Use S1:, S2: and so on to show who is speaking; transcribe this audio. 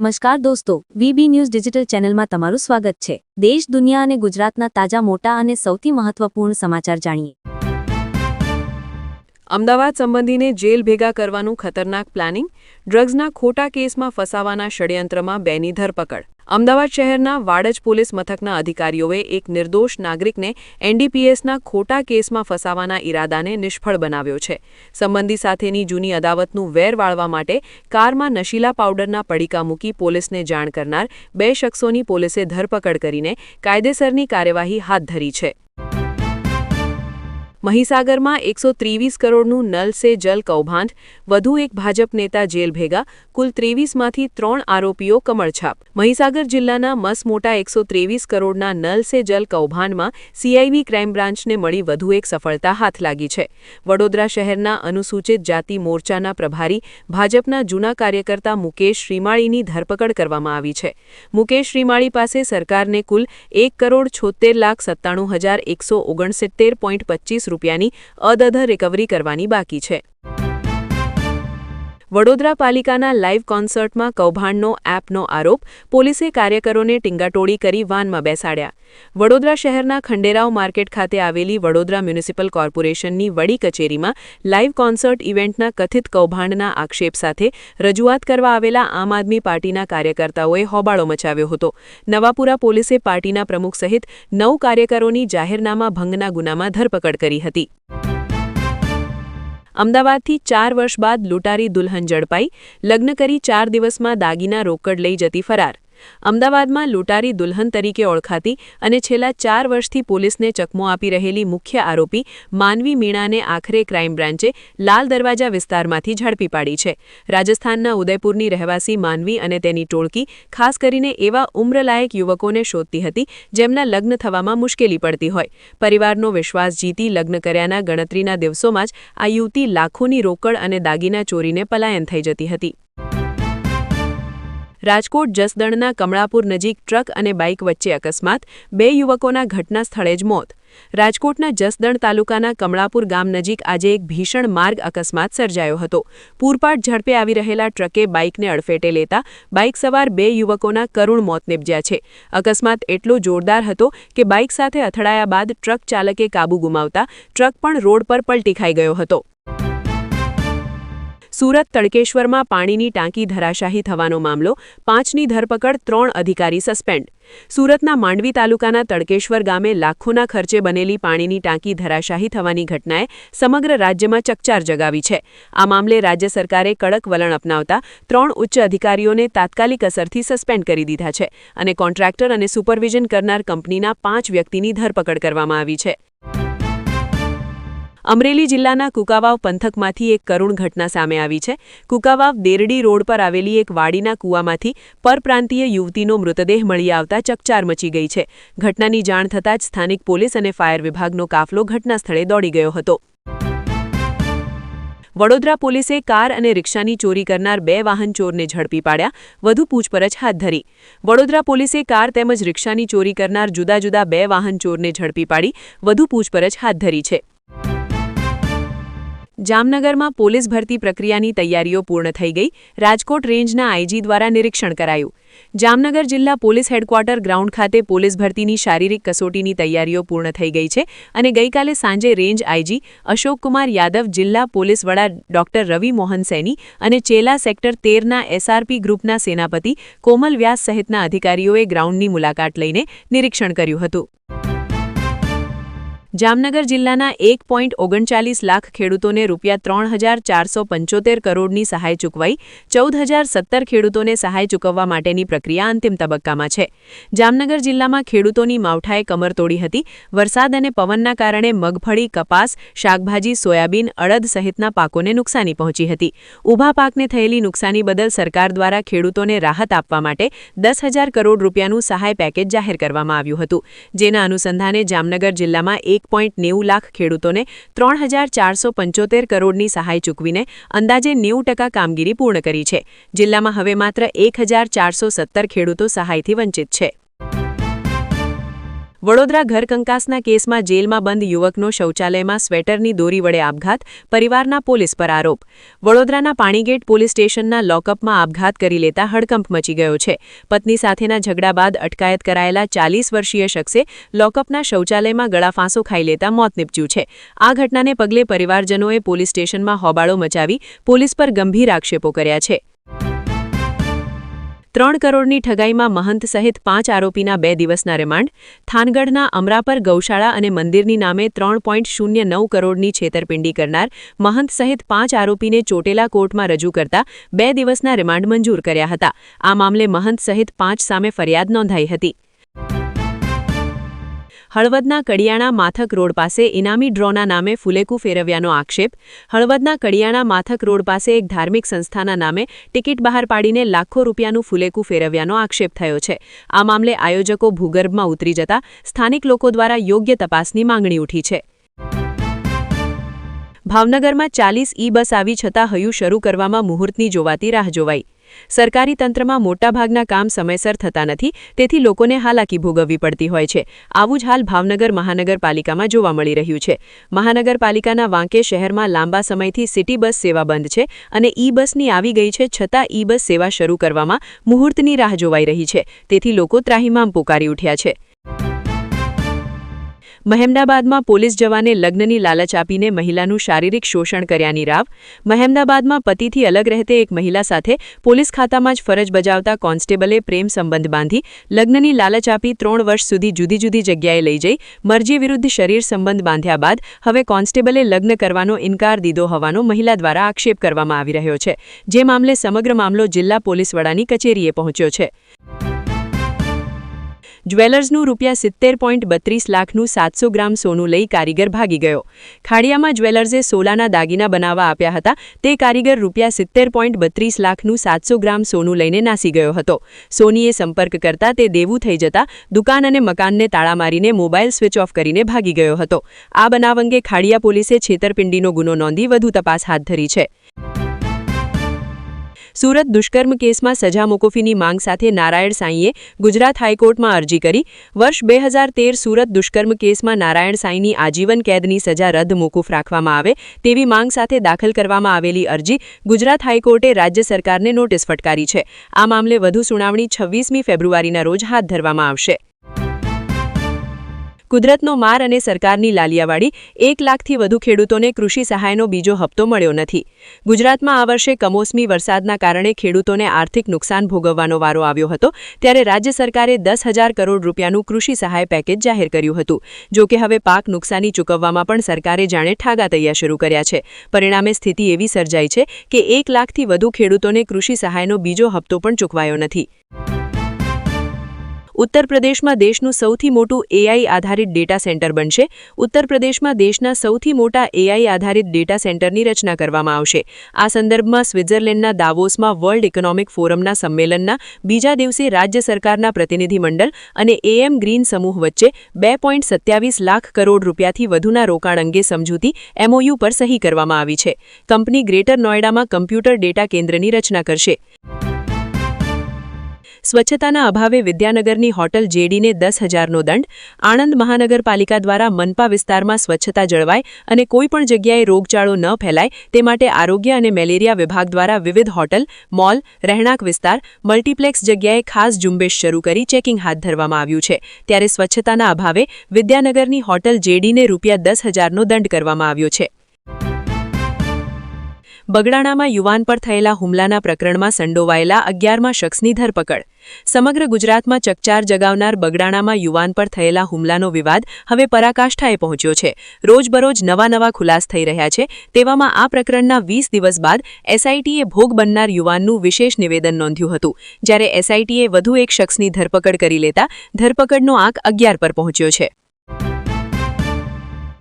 S1: નમસ્કાર દોસ્તો, VB news digital ચેનલમાં તમારું સ્વાગત છે. દેશ, દુનિયા અને ગુજરાતના તાજા, મોટા અને સૌથી મહત્વપૂર્ણ સમાચાર જાણીએ.
S2: અમદાવાદ સંબંધીને જેલ ભેગા કરવાનું ખતરનાક પ્લાનિંગ? ડ્રગ્સના ખોટા કેસમાં ફસાવાના ષડયંત્રમાં બેની ધરપકડ. અમદાવાદ શહેરના વાડજ પોલીસ મથકના અધિકારીઓએ એક નિર્દોષ નાગરિકને એનડીપીએસના ખોટા કેસમાં ફસાવાના ઈરાદાને નિષ્ફળ બનાવ્યો છે. સંબંધી સાથેની જૂની અદાવતનું વેર વાળવા માટે કારમાં નશીલા પાવડરના પડીકા મૂકી પોલીસને જાણ કરનાર બે શખ્સોની પોલીસે ધરપકડ કરીને કાયદેસરની કાર્યવાહી હાથ ધરી છે. મહીસાગરમાં એકસો ત્રેવીસ કરોડનું નલ સે જલ કૌભાંડ, વધુ એક ભાજપ નેતા જેલ ભેગા, કુલ ત્રેવીસમાંથી ત્રણ આરોપીઓ કમળછાપ. મહીસાગર જિલ્લાના મસમોટા એકસો ત્રેવીસ કરોડના નલ સે જલ કૌભાંડમાં સીઆઈવી ક્રાઇમ બ્રાન્ચને મળી વધુ એક સફળતા હાથ લાગી છે. વડોદરા શહેરના અનુસૂચિત જાતિ મોરચાના પ્રભારી, ભાજપના જૂના કાર્યકર્તા મુકેશ શ્રીમાળીની ધરપકડ કરવામાં આવી છે. મુકેશ શ્રીમાળી પાસે સરકારને કુલ એક કરોડ છોતેર લાખ સત્તાણું હજાર એકસો ઓગણસિત્તેર પોઈન્ટ પચીસ રૂપિયાની અદધ રિકવરી કરવાની બાકી છે. વડોદરા પાલિકાના લાઇવ કોન્સર્ટમાં કૌભાંડનો એપનો આરોપ, પોલીસે કાર્યકરોને ટીંગાટોળી કરી વાનમાં બેસાડ્યા. વડોદરા શહેરના ખંડેરાવ માર્કેટ ખાતે આવેલી વડોદરા મ્યુનિસિપલ કોર્પોરેશનની વડી કચેરીમાં લાઇવ કોન્સર્ટ ઇવેન્ટના કથિત કૌભાંડના આક્ષેપ સાથે રજૂઆત કરવા આવેલા આમ આદમી પાર્ટીના કાર્યકર્તાઓએ હોબાળો મચાવ્યો હતો. નવાપુરા પોલીસે પાર્ટીના પ્રમુખ સહિત નવ કાર્યકરોની જાહેરનામા ભંગના ગુનામાં ધરપકડ કરી હતી. અમદાવાદથી ચાર વર્ષ બાદ લૂંટારી દુલ્હન ઝડપાઈ, લગ્ન કરી ચાર દિવસમાં દાગીના રોકડ લઈ જતી ફરાર. અમદાવાદમાં લૂંટારી દુલ્હન તરીકે ઓળખાતી અને છેલ્લા ચાર વર્ષથી પોલીસને ચકમો આપી રહેલી મુખ્ય આરોપી માનવી મીણાને આખરે ક્રાઇમ બ્રાન્ચે લાલ દરવાજા વિસ્તારમાંથી ઝડપી પાડી છે. રાજસ્થાનના ઉદયપુરની રહેવાસી માનવી અને તેની ટોળકી, ખાસ કરીને એવા ઉમ્રલાયક યુવકોને શોધતી હતી જેમના લગ્ન થવામાં મુશ્કેલી પડતી હોય. પરિવારનો વિશ્વાસ જીતી લગ્ન કર્યાના ગણતરીના દિવસોમાં જ આ યુવતી લાખોની રોકડ અને દાગીના ચોરીને પલાયન થઈ જતી હતી. રાજકોટ જસદણના કમળાપુર નજીક ટ્રક અને બાઇક વચ્ચે અકસ્માત, બે યુવકોના ઘટના સ્થળે જ મોત. રાજકોટના જસદણ તાલુકાના કમળાપુર ગામ નજીક આજે એક ભીષણ માર્ગ અકસ્માત સર્જાયો હતો. પૂરપાટ ઝડપે આવી રહેલા ટ્રકે બાઇકને અડફેટે લેતા બાઇક સવાર બે યુવકોના કરુણ મોત નિપજ્યા છે. અકસ્માત એટલો જોરદાર હતો કે બાઇક સાથે અથડાયા બાદ ટ્રક ચાલકે કાબુ ગુમાવતા ટ્રક પણ રોડ પર પલટી ખાઈ ગયો હતો. સુરત તડકેશ્વરમાં પાણીની ટાંકી ધરાશાહી થવાનો મામલો, પાંચની ધરપકડ, ત્રણ અધિકારી સસ્પેન્ડ. સુરતના માંડવી તાલુકાના તડકેશ્વર ગામે લાખોના ખર્ચે બનેલી પાણીની ટાંકી ધરાશાહી થવાની ઘટનાએ સમગ્ર રાજ્યમાં ચકચાર જગાવી છે. આ મામલે રાજ્ય સરકારે કડક વલણ અપનાવતા ત્રણ ઉચ્ચ અધિકારીઓને તાત્કાલિક અસરથી સસ્પેન્ડ કરી દીધા છે અને કોન્ટ્રાક્ટર અને સુપરવિઝન કરનાર કંપનીના પાંચ વ્યક્તિની ધરપકડ કરવામાં આવી છે. અમરેલી જિલ્લાના કુકાવાવ પંથકમાંથી એક કરુણ ઘટના સામે આવી છે. કુકાવાવ દેરડી રોડ પર આવેલી એક વાડીના કૂવામાંથી પરપ્રાંતીય યુવતીનો મૃતદેહ મળી આવતા ચકચાર મચી ગઈ છે. ઘટનાની જાણ થતાં જ સ્થાનિક પોલીસ અને ફાયર વિભાગનો કાફલો ઘટનાસ્થળે દોડી ગયો હતો. વડોદરા પોલીસે કાર અને રિક્ષાની ચોરી કરનાર બે વાહન ચોરને ઝડપી પાડ્યા. વધુ પૂછપરછ હાથ ધરી. વડોદરા પોલીસે કાર તેમજ રિક્ષાની ચોરી કરનાર જુદા જુદા બે વાહન ચોરને ઝડપી પાડી. વધુ પૂછપરછ હાથ ધરી છે. જામનગરમાં પોલીસ ભરતી પ્રક્રિયાની તૈયારીઓ પૂર્ણ થઈ ગઈ. રાજકોટ રેન્જના આઈજી દ્વારા નિરીક્ષણ કરાયું. જામનગર જિલ્લા પોલીસ હેડક્વાર્ટર ગ્રાઉન્ડ ખાતે પોલીસ ભરતીની શારીરિક કસોટીની તૈયારીઓ પૂર્ણ થઈ ગઈ છે અને ગઈકાલે સાંજે રેન્જ આઈજી અશોકકુમાર યાદવ, જિલ્લા પોલીસ વડા ડોક્ટર રવિ મોહન સૈની અને ચેલા સેક્ટર તેરના એસઆરપી ગ્રુપના સેનાપતિ કોમલ વ્યાસ સહિતના અધિકારીઓએ ગ્રાઉન્ડની મુલાકાત લઈને નિરીક્ષણ કર્યું હતું. જામનગર જિલ્લાના એક પોઈન્ટ ઓગણચાલીસ લાખ ખેડૂતોને રૂપિયા ત્રણ હજાર ચારસો પંચોતેર કરોડની સહાય ચૂકવાઈ, ચૌદ હજાર સત્તર ખેડૂતોને સહાય ચૂકવવા માટેની પ્રક્રિયા અંતિમ તબક્કામાં છે. જામનગર જિલ્લામાં ખેડૂતોની માવઠાએ કમર તોડી હતી. વરસાદ અને પવનના કારણે મગફળી, કપાસ, શાકભાજી, સોયાબીન, અડદ સહિતના પાકોને નુકસાની પહોંચી હતી. ઊભા પાકને થયેલી નુકસાની બદલ સરકાર દ્વારા ખેડૂતોને રાહત આપવા માટે દસ હજાર કરોડ રૂપિયાનું સહાય પેકેજ જાહેર કરવામાં આવ્યું હતું. જેના અનુસંધાને જામનગર જિલ્લામાં એક એક નેવું લાખ ખેડૂતોને ત્રણ હજાર ચારસો પંચોતેર કરોડની સહાય ચૂકવીને અંદાજે નેવું ટકા કામગીરી પૂર્ણ કરી છે. જિલ્લામાં હવે માત્ર એક હજાર ચારસો સત્તર ખેડૂતો સહાયથી વંચિત છે. વડોદરા ઘરકંકાસના કેસમાં જેલમાં બંધ યુવકનો શૌચાલયમાં સ્વેટરની દોરી વડે આપઘાત, પરિવારના પોલીસ પર આરોપ. વડોદરાના પાણીગેટ પોલીસ સ્ટેશનના લોકઅપમાં આપઘાત કરી લેતા હડકંપ મચી ગયો છે. પત્ની સાથેના ઝઘડા બાદ અટકાયત કરાયેલા ચાલીસ વર્ષીય શખ્સે લોકઅપના શૌચાલયમાં ગળાફાંસો ખાઈ લેતા મોત નીપજ્યું છે. આ ઘટનાને પગલે પરિવારજનોએ પોલીસ સ્ટેશનમાં હોબાળો મચાવી પોલીસ પર ગંભીર આક્ષેપો કર્યા છે. ત્રણ કરોડની ઠગાઈમાં મહંત સહિત પાંચ આરોપીના બે દિવસના રિમાન્ડ. થાનગઢના અમરાપર ગૌશાળા અને મંદિરની નામે ત્રણ પોઈન્ટ શૂન્ય નવ કરોડની છેતરપિંડી કરનાર મહંત સહિત પાંચ આરોપીને ચોટેલા કોર્ટમાં રજૂ કરતા બે દિવસના રિમાન્ડ મંજૂર કર્યા હતા. આ મામલે મહંત સહિત પાંચ સામે ફરિયાદ નોંધાઈ હતી. હળવદના કડિયાણા માથક રોડ પાસે ઇનામી ડ્રોના નામે ફુલેકુ ફેરવ્યાનો આક્ષેપ, હળવદના કડિયાણા માથક રોડ પાસે એક ધાર્મિક સંસ્થાના નામે ટિકિટ બહાર પાડીને લાખો રૂપિયાનું ફુલેકુ ફેરવ્યાનો આક્ષેપ થયો છે. આ મામલે આયોજકો ભૂગર્ભમાં ઉતરી જતા સ્થાનિક લોકો દ્વારા યોગ્ય તપાસની માંગણી ઉઠી છે. ભાવનગરમાં ચાલીસ ઈ બસ આવી છતાં હયું શરૂ કરવામાં મુહૂર્તની જોવાતી રાહ જોવાઈ. સરકારી તંત્રમાં મોટાભાગના કામ સમયસર થતા નથી, તેથી લોકોને હાલાકી ભોગવવી પડતી હોય છે. આવું જ હાલ ભાવનગર મહાનગરપાલિકામાં જોવા મળી રહ્યું છે. મહાનગરપાલિકાના વાંકે શહેરમાં લાંબા સમયથી સિટી બસ સેવા બંધ છે અને ઈ બસની આવી ગઈ છે છતાં ઈ બસ સેવા શરૂ કરવામાં મુહૂર્તની રાહ જોવાઈ રહી છે. તેથી લોકો ત્રાહિમામ પોકારી ઉઠ્યા છે. મહેમદાબાદમાં પોલીસ જવાને લગ્નની લાલચ આપીને મહિલાનું શારીરિક શોષણ કર્યાની રાવ. મહેમદાબાદમાં પતિથી અલગ રહેતે એક મહિલા સાથે પોલીસ ખાતામાં જ ફરજ બજાવતા કોન્સ્ટેબલે પ્રેમ સંબંધ બાંધી લગ્નની લાલચ આપી ત્રણ વર્ષ સુધી જુદી જુદી જગ્યાએ લઈ જઈ મરજી વિરુદ્ધ શરીર સંબંધ બાંધ્યા બાદ હવે કોન્સ્ટેબલે લગ્ન કરવાનો ઇનકાર દીધો હોવાનો મહિલા દ્વારા આક્ષેપ કરવામાં આવી રહ્યો છે, જે મામલે સમગ્ર મામલો જિલ્લા પોલીસ વડાની કચેરીએ પહોંચ્યો છે. જ્વેલર્સનું રૂપિયા સિત્તેર પોઈન્ટ બત્રીસ લાખનું સાતસો ગ્રામ સોનું લઈ કારીગર ભાગી ગયો. ખાડિયામાં જ્વેલર્સે સોલાના દાગીના બનાવવા આપ્યા હતા. તે કારીગર રૂપિયા સિત્તેર પોઈન્ટ બત્રીસ લાખનું સાતસો ગ્રામ સોનું લઈને નાસી ગયો હતો. સોનીએ સંપર્ક કરતા તે દેવું થઈ જતા દુકાન અને મકાનને તાળા મારીને મોબાઈલ સ્વિચ ઓફ કરીને ભાગી ગયો હતો. આ બનાવ અંગે ખાડિયા પોલીસે છેતરપિંડીનો ગુનો નોંધી વધુ તપાસ હાથ ધરી છે. સુરત દુષ્કર્મ કેસમાં સજા મોકૂફીની માંગ સાથે નારાયણ સાંઈએ ગુજરાત હાઈકોર્ટમાં અરજી કરી. વર્ષ બે હજાર તેર સુરત દુષ્કર્મ કેસમાં નારાયણ સાંઈની આજીવન કેદની સજા રદ મોકૂફ રાખવામાં આવે તેવી માંગ સાથે દાખલ કરવામાં આવેલી અરજી ગુજરાત હાઈકોર્ટે રાજ્ય સરકારને નોટિસ ફટકારી છે. આ મામલે વધુ સુનાવણી છવ્વીસમી ફેબ્રુઆરીના રોજ હાથ ધરવામાં આવશે. કુદરતનો માર અને સરકારની લાલિયાવાડી, એક લાખથી વધુ ખેડૂતોને કૃષિ સહાયનો બીજો હપ્તો મળ્યો નથી. ગુજરાતમાં આ વર્ષે કમોસમી વરસાદના કારણે ખેડૂતોને આર્થિક નુકસાન ભોગવવાનો વારો આવ્યો હતો, ત્યારે રાજ્ય સરકારે દસ હજાર કરોડ રૂપિયાનું કૃષિ સહાય પેકેજ જાહેર કર્યું હતું. જો કે હવે પાક નુકસાની ચૂકવવામાં પણ સરકારે જાણે ઠાગા તૈયાર શરૂ કર્યા છે. પરિણામે સ્થિતિ એવી સર્જાઈ છે કે એક લાખથી વધુ ખેડૂતોને કૃષિ સહાયનો બીજો હપ્તો પણ ચૂકવાયો નથી. ઉત્તર પ્રદેશમાં દેશનું સૌથી મોટું એઆઈ આધારિત ડેટા સેન્ટર બનશે. ઉત્તર પ્રદેશમાં દેશના સૌથી મોટા એઆઈ આધારિત ડેટા સેન્ટરની રચના કરવામાં આવશે. આ સંદર્ભમાં સ્વિટ્ઝરલેન્ડના દાવોસમાં વર્લ્ડ ઇકોનોમિક ફોરમના સંમેલનના બીજા દિવસે રાજ્ય સરકારના પ્રતિનિધિમંડળ અને એએમ ગ્રીન સમૂહ વચ્ચે બે લાખ કરોડ રૂપિયાથી વધુના રોકાણ અંગે સમજૂતી એમઓયુ પર સહી કરવામાં આવી છે. કંપની ગ્રેટર નોઈડામાં કમ્પ્યુટર ડેટા કેન્દ્રની રચના કરશે. સ્વચ્છતાના અભાવે વિદ્યાનગરની હોટલ જેડીને દસ હજારનો દંડ. આણંદ મહાનગરપાલિકા દ્વારા મનપા વિસ્તારમાં સ્વચ્છતા જળવાય અને કોઈપણ જગ્યાએ રોગચાળો ન ફેલાય તે માટે આરોગ્ય અને મેલેરિયા વિભાગ દ્વારા વિવિધ હોટલ, મોલ, રહેણાંક વિસ્તાર, મલ્ટીપ્લેક્સ જગ્યાએ ખાસ ઝુંબેશ શરૂ કરી ચેકિંગ હાથ ધરવામાં આવ્યું છે. ત્યારે સ્વચ્છતાના અભાવે વિદ્યાનગરની હોટલ જેડીને રૂપિયા દસ હજારનો દંડ કરવામાં આવ્યો છે. બગડાણામાં યુવાન પર થયેલા હુમલાના પ્રકરણમાં સંડોવાયેલા અગિયારમાં શખ્સની ધરપકડ. સમગ્ર ગુજરાતમાં ચકચાર જગાવનાર બગડાણામાં યુવાન પર થયેલા હુમલાનો વિવાદ હવે પરાકાષ્ઠાએ પહોંચ્યો છે. રોજબરોજ નવા નવા ખુલાસ થઈ રહ્યા છે. તેવામાં આ પ્રકરણના વીસ દિવસ બાદ એસઆઈટીએ ભોગ બનનાર યુવાનનું વિશેષ નિવેદન નોંધ્યું હતું. જ્યારે એસઆઈટીએ વધુ એક શખ્સની ધરપકડ કરી લેતા ધરપકડનો આંક અગિયાર પર પહોંચ્યો છે.